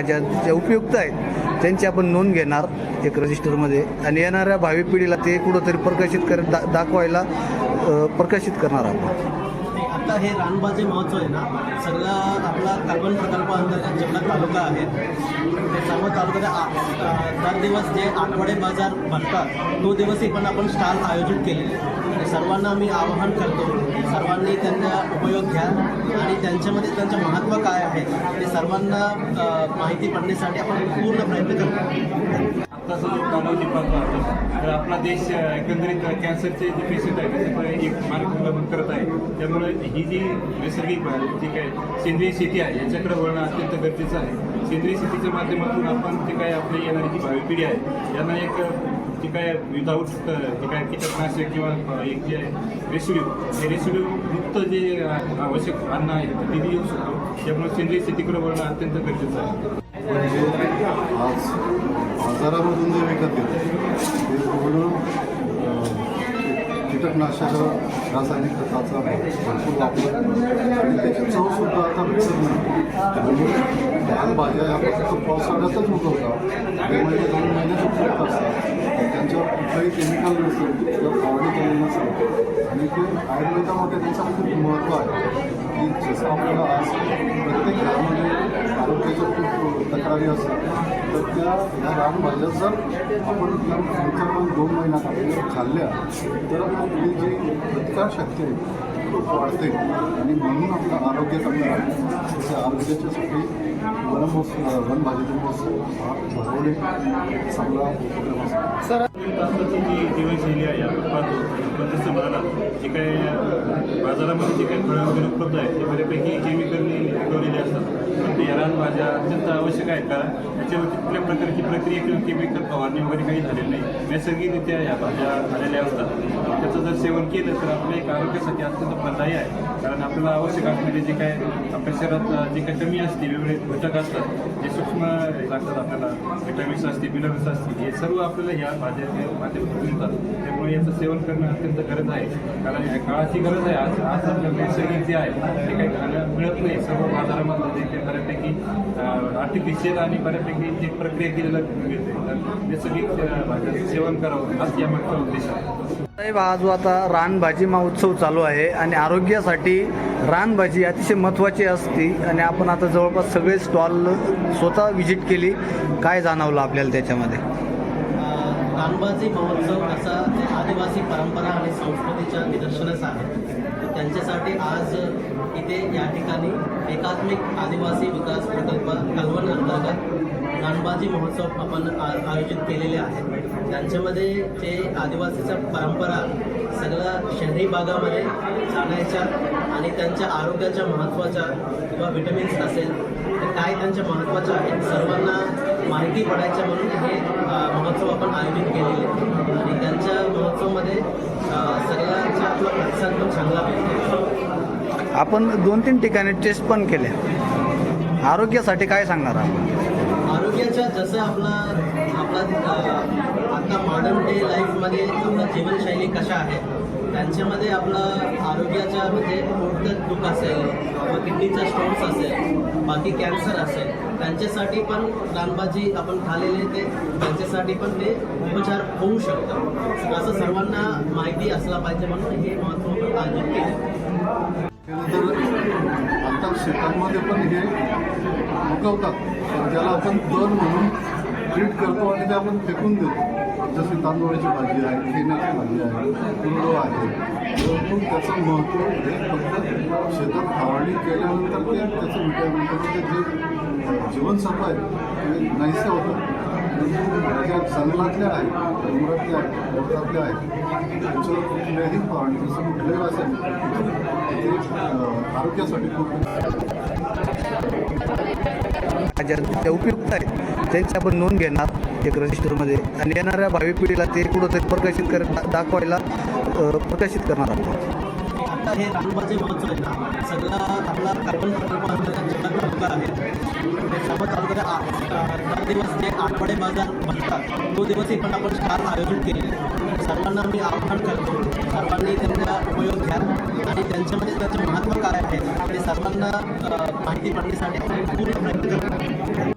ज्या ज्या उपयुक्त आहेत त्यांची आपण नोंद घेणार एक रजिस्टरमध्ये आणि येणाऱ्या भावी पिढीला ते कुठंतरी प्रकाशित कर दा दाखवायला प्रकाशित करणार आपण. आता हे रानबाजे महोत्सव आहे ना सगळा आपला कार्बन प्रकल्प अंतर्गत जेवढा तालुका आहे. ते सर्व तालुक्यात आ- दर दिवस जे आठवडे बाजार भरतात तो दिवसही पण आपण स्टॉल आयोजित केलेले आणि सर्वांना मी आवाहन करतो सर्वांनी त्यांचा उपयोग घ्या आणि त्यांच्यामध्ये त्यांचं महत्त्व काय आहे ते सर्वांना माहिती पडण्यासाठी आपण पूर्ण प्रयत्न करतो. आत्ताचा जो कालावधी पाहतो तर आपला देश एकंदरीत कॅन्सरचे जे पेशंट आहे त्याच्याकडे एक मार्गक्रमण करत आहे. त्यामुळे ही जी नैसर्गिक जी काय सेंद्रिय शेती आहे याच्याकडे वळणं अत्यंत गरजेचं आहे. सेंद्रिय शेतीच्या माध्यमातून आपण जे काय आपली येणारी जी भावी पिढी आहे यांना एक जे काय विदाऊट जे काय कीटकनाशक किंवा एक जे रेसिड्यू हे रेसिड्यू मुक्त जे आवश्यक अन्न आहे ते देऊ शकतो. त्यामुळे सेंद्रिय शेतीकडे वळणं अत्यंत गरजेचं आहे. आज बाजारामधून जे विकत घेतो ते उघडून कीटकनाशक रासायनिक खताचा भरपूर वापर आणि त्याची चवसुद्धा आता विकत नाही म्हणजे लहान भाज्या ह्या फक्त पावसाळ्यातच उगवतात. मे महिने दोन महिन्यात उपलब्ध असतात त्यांच्यावर कुठलंही केमिकल नसेल किंवा फवारणी केलेली नसेल. आणि ते आयुर्वेदामध्ये त्याचं खूप महत्त्व आहे. की जसं आपल्याला आज प्रत्येक घरामध्ये आरोग्याचं खूप तक्रारी असतात तर त्या ह्या रानभाज्या जर त्या जी आहे, ती आणि म्हणून आपलं आरोग्य चांगलं राहतं त्याच्या आरोग्याच्यासाठी वनमहोत्सव वनभाजी आहे बाजारामध्ये जे काही फळं वगैरे उपलब्ध आहेत ते बऱ्यापैकी केमिकलने पिकवलेले असतात. पण ते रान भाज्या अत्यंत आवश्यक आहेत कारण त्याच्यावरती कुठल्या प्रकारची प्रक्रिया किंवा केमिकल फवारणी वगैरे काही झालेली नाही. नैसर्गिकरित्या या भाज्या झालेल्या असतात त्याचं जर सेवन केलं तर आपल्या एक आरोग्यासाठी अत्यंत फलदायी आहे. कारण आपल्याला आवश्यक असणारे जे काय आपल्या शरीरात जे काही कमी असते वेगवेगळे घटक असतात जे सूक्ष्म लागतात आपल्याला. विटॅमिन्स असतील मिनरल्स असतील हे सर्व आपल्याला ह्या भाज्या माध्यमातून मिळतात त्यामुळे याचं सेवन करणं अत्यंत गरज आहे. कारण या काळाची गरज आहे. आज आज आपल्याला नैसर्गिक जे आहे ते काही खाणं मिळत नाही. सर्व बाजारामध्ये ते बऱ्यापैकी आर्टिफिशियल आणि बऱ्यापैकी जे प्रक्रिया केलेलं मिळते तर नैसर्गिक अं, भाज्याचं सेवन करावं हाच यामागचा उद्देश आहे. साहेब आज आता रानभाजी महोत्सव चालू आहे आणि आरोग्यासाठी रानभाजी अतिशय महत्त्वाची असते आणि आपण आता जवळपास सगळे स्टॉल स्वतः व्हिजिट केली. काय जाणवलं आपल्याला त्याच्यामध्ये? रानबाजी महोत्सव असा ते आदिवासी परंपरा आणि संस्कृतीच्या निदर्शनच आहे. त्यांच्यासाठी आज इथे या ठिकाणी एकात्मिक आदिवासी विकास प्रकल्प कलवण अंतर्गत रानबाजी महोत्सव आपण आ- आयोजित केलेले आहे. त्यांच्यामध्ये जे आदिवासीच्या परंपरा सगळ्या शहरी भागामध्ये जाण्याच्या आणि त्यांच्या आरोग्याच्या महत्त्वाच्या किंवा विटॅमिन्स असेल तर काय त्यांच्या महत्त्वाच्या आहेत सर्वांना माहिती पडायच्या म्हणून हे महोत्सव आपण आयोजित केलेले. आणि त्यांच्या महोत्सवमध्ये सगळ्यांचा आपला प्रतिसाद पण चांगला भेटतो आपण दोन तीन ठिकाणी टेस्ट पण केल्या आरोग्यासाठी काय सांगणार आपण? आरोग्याच्या जसं आपला आपला आता मॉडर्न डे लाईफमध्ये आपला जीवनशैली कशा आहे त्यांच्यामध्ये आपलं आरोग्याच्या म्हणजे मोठं दुःख असेल किंवा किडनीचा स्टोन्स असेल बाकी कॅन्सर असेल त्यांच्यासाठी पण रानबाजी आपण खालेले ते त्यांच्यासाठी पण ते उपचार होऊ शकतात. असं सर्वांना माहिती असला पाहिजे म्हणून हे महत्त्व आयोजित केलं. त्यानंतर आता शेतांमध्ये पण हे उगवतात. ज्याला आपण दर म्हणून ट्रीट करतो आणि ते आपण फेकून देतो. जशी तांदूळाची भाजी आहे खेण्याची भाजी आहे कुरडो आहे. परंतु त्याचं महत्त्व हे फक्त शेतात फवारणी केल्यानंतर ते त्याचं विटॅमिन त्याचं जे जीवनसत्व आहे ते नाहीसे होतं. ज्या जंगलातल्या आहेत डोंगरातल्या आहेत डोंगरातल्या आहेत त्याच्यावर कुठल्याही फवारणी जसं कुठल्याही असेल ते आरोग्यासाठी खूप उपयुक्त आहेत. त्यांची आपण नोंद घेणार एक रजिस्टरमध्ये आणि येणाऱ्या भावी पिढीला ते कुठंतरी प्रकाशित कर दाखवायला प्रकाशित करणार आहोत. आता हे रानबाजी महोत्सव आहे ना. सगळा आपला कार्बन प्रकल्प तालुका आहे ते आ- दिवस ते आठवडे बाजार म्हणतात तो दिवस पण आपण स्टॉल आयोजित केलेले सर्वांना मी आवाहन करतो सर्वांनी त्यांचा उपयोग घ्या आणि त्यांच्यामध्ये त्याचं महत्त्व काय आहे आणि सर्वांना माहिती पडण्यासाठी पूर्ण प्रयत्न करतो